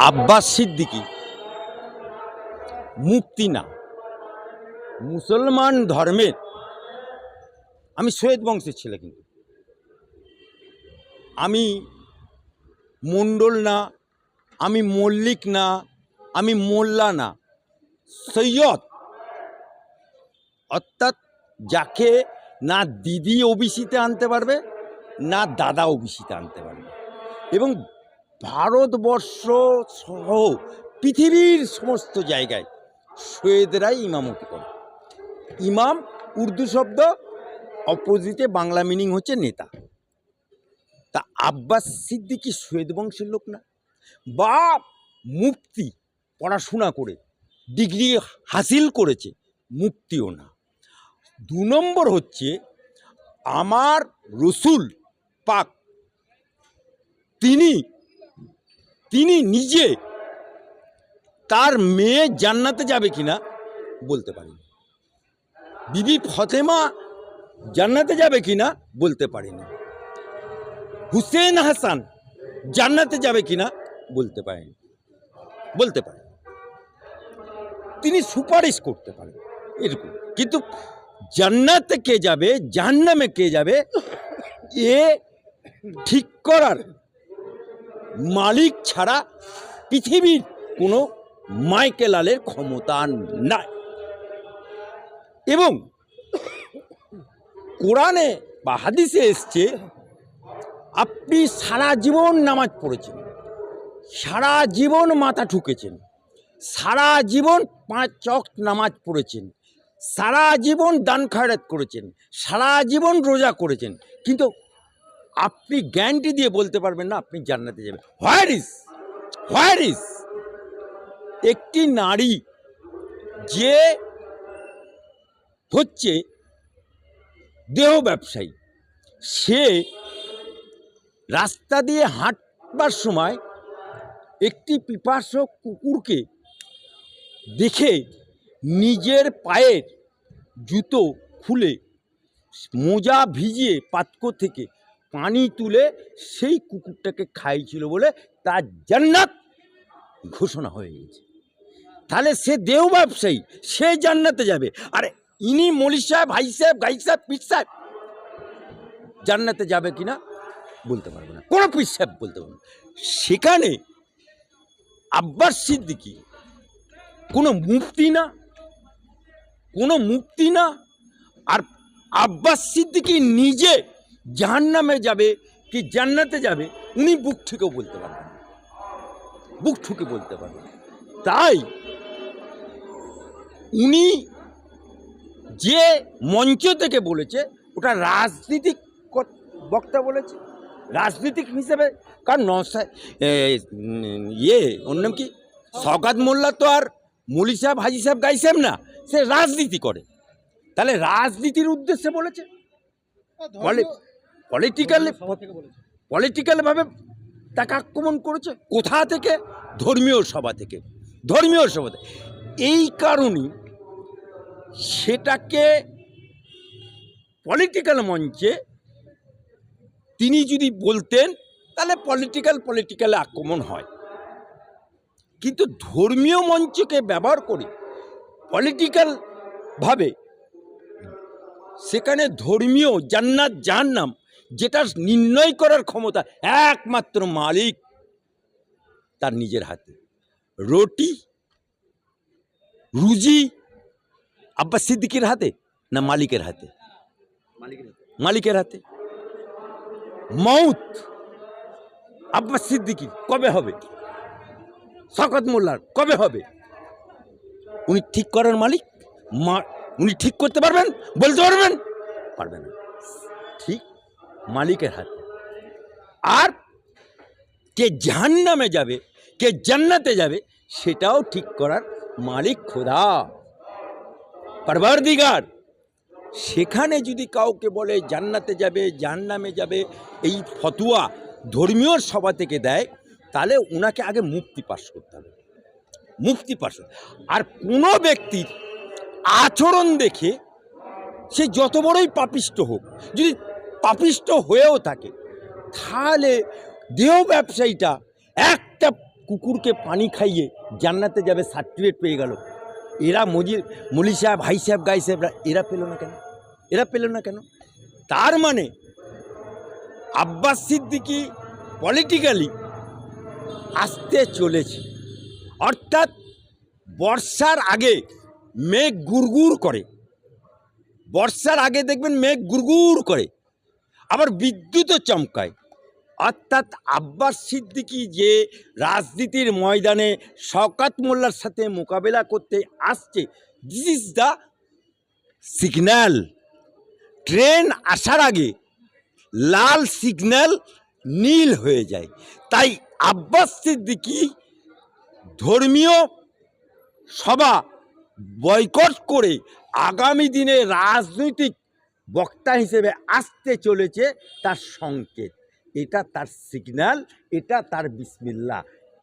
আব্বাস সিদ্দিকি। মুক্তি না। মুসলমান ধর্মের। আমি সৈয়দ বংশের ছেলে কিন্তু। আমি মণ্ডল না, আমি মল্লিক না, আমি মোল্লা না। সৈয়দ। অর্থাৎ যাকে না দিদি ওবিসিতে আনতে পারবে, না দাদা ওবিসিতে আনতে পারবে। এবং ভারতবর্ষ সহ পৃথিবীর সমস্ত জায়গায় সৈয়দরাই ইমামতি করে ইমাম উর্দু শব্দ, অপোজিটে বাংলা মিনিং হচ্ছে নেতা। তা আব্বাস সিদ্দিকি সৈয়দ বংশের লোক না? বা মুক্তি পড়াশোনা করে, ডিগ্রি হাসিল করেছে মুক্তিও না। দু নম্বর হচ্ছে আমার রসুল পাক। তিনি তিনি নিজে তার মেয়ে জান্নাতে যাবে কিনা বলতে পারেন। বিবি ফতেমা জান্নাতে যাবে কিনা বলতে পারেনি। হুসেন হাসান জান্নাতে যাবে কিনা বলতে পারেন। বলতে পারেন। তিনি সুপারিশ করতে পারেন। এরকম। কিন্তু জান্নাতে কে যাবে, জাহান্নামে কে যাবে, এ ঠিক করার মালিক ছাড়া পৃথিবীর কোনো মাইকেলালের ক্ষমতা নাই। এবং কোরআনে বা হাদিসে এসছে, আপনি সারা জীবন নামাজ পড়েছেন, সারা জীবন মাথা ঠুকেছেন, সারা জীবন পাঁচ চক নামাজ পড়েছেন, সারা জীবন দান খায়রাত করেছেন, সারা জীবন রোজা করেছেন, কিন্তু আপনি গ্যারান্টি দিয়ে বলতে পারবেন না, আপনি জান্নাতে যাবেন। Where is where is? একটি নারী যে হচ্ছে দেহ ব্যবসায়ী, সে রাস্তা দিয়ে হাঁটবার সময় একটি পিপাসক কুকুরকে দেখে নিজের পায়ের জুতো খুলে মোজা ভিজিয়ে পাতকো থেকে পানি তুলে সেই কুকুরটাকে খাইছিল বলে তার জান্নাত ঘোষণা হয়ে গেছে। তাহলে সে দেহ ব্যবসায়ী, সে জান্নাতে যাবে। আর ইনি মলি সাহেব, ভাই সাহেব, গাই সাহেব পিস সাহেব, জান্নাতে যাবে কিনা বলতে পারব না। কোনো পিস সাহেব বলতে পারব না। সেখানে আব্বাস সিদ্দিকি, কোনো মুক্তি না, কোনো মুক্তি না, আর আব্বাস সিদ্দিকি নিজে জাহান্নামে যাবে কি জান্নাতে যাবে উনি বুক ঠুকেও বলতে পারবেন বুক ঠুকে বলতে পারবেন তাই উনি যে মঞ্চ থেকে বলেছে ওটা রাজনীতিক বক্তা বলেছে। রাজনীতিক হিসেবে কারণ নসা ইয়ে ওর নাম কি? সকাত মোল্লা তো আর মলি সাহেব হাজি সাহেব গাই সাহেব না সে রাজনীতি করে। তাহলে রাজনীতির উদ্দেশ্যে বলেছে। বলে পলিটিক্যাল পলিটিক্যালভাবে তাকে আক্রমণ করেছে? কোথা থেকে? ধর্মীয় সভা থেকে। ধর্মীয় সভা থেকে। এই কারণেই সেটাকে পলিটিক্যাল মঞ্চে তিনি যদি বলতেন তাহলে পলিটিক্যাল পলিটিক্যালে আক্রমণ হয়। কিন্তু ধর্মীয় মঞ্চকে ব্যবহার করে পলিটিক্যালভাবে সেখানে ধর্মীয় জান্নাত জাহান্নাম যেটা নির্ণয় করার ক্ষমতা একমাত্র মালিক তার নিজের হাতে। রুটি, রুজি আব্বাস সিদ্দিকির হাতে না মালিকের হাতে? মালিকের হাতে। মৌত আব্বাস সিদ্দিকি কবে হবে? শকত মোল্লার কবে হবে? উনি ঠিক করার মালিক? উনি ঠিক করতে পারবেন? বলতে পারবেন? পারবেন না। মালিকের হাতে। আর কে জাহান্নামে যাবে, কে জান্নাতে যাবে, সেটাও ঠিক করার মালিক খোদা। পারবারদিগার সেখানে যদি কাউকে বলে জান্নাতে যাবে, জাহান্নামে যাবে, এই ফতুয়া ধর্মীয় সভা থেকে দেয়, তাহলে ওনাকে আগে মুক্তি পাশ করতে হবে। মুক্তি পাস আর কোনো ব্যক্তির আচরণ দেখে সে যত বড়ই পাপিষ্ট হোক, যদি পাপিষ্ট হয়েও থাকে। তাহলে দেহ ব্যবসায়ীটা একটা কুকুরকে পানি খাইয়ে জান্নাতে যাবে সার্টিফিকেট পেয়ে গেল। এরা মজির, মলি সাহেব ভাই সাহেব, গাই সাহেবরা, এরা পেল না কেন? এরা পেল না কেন? তার মানে আব্বাস সিদ্দিকি পলিটিক্যালি আসতে চলেছে। অর্থাৎ বর্ষার আগে মেঘ গুড়গুড় করে। বর্ষার আগে দেখবেন মেঘ গুড়গুড় করে। আবার বিদ্যুৎও চমকায়। অর্থাৎ আব্বাস সিদ্দিকি যে রাজনীতির ময়দানে শওকাত মোল্লার সাথে মোকাবেলা করতে আসছে this is the signal train আসার আগে লাল সিগন্যাল নীল হয়ে যায়। তাই আব্বাস সিদ্দিকি ধর্মীয় সভা বয়কট করে আগামী দিনে রাজনৈতিক বক্তা হিসেবে আসতে চলেছে তার সংকেত। এটা তার সিগন্যাল এটা তার বিসমিল্লা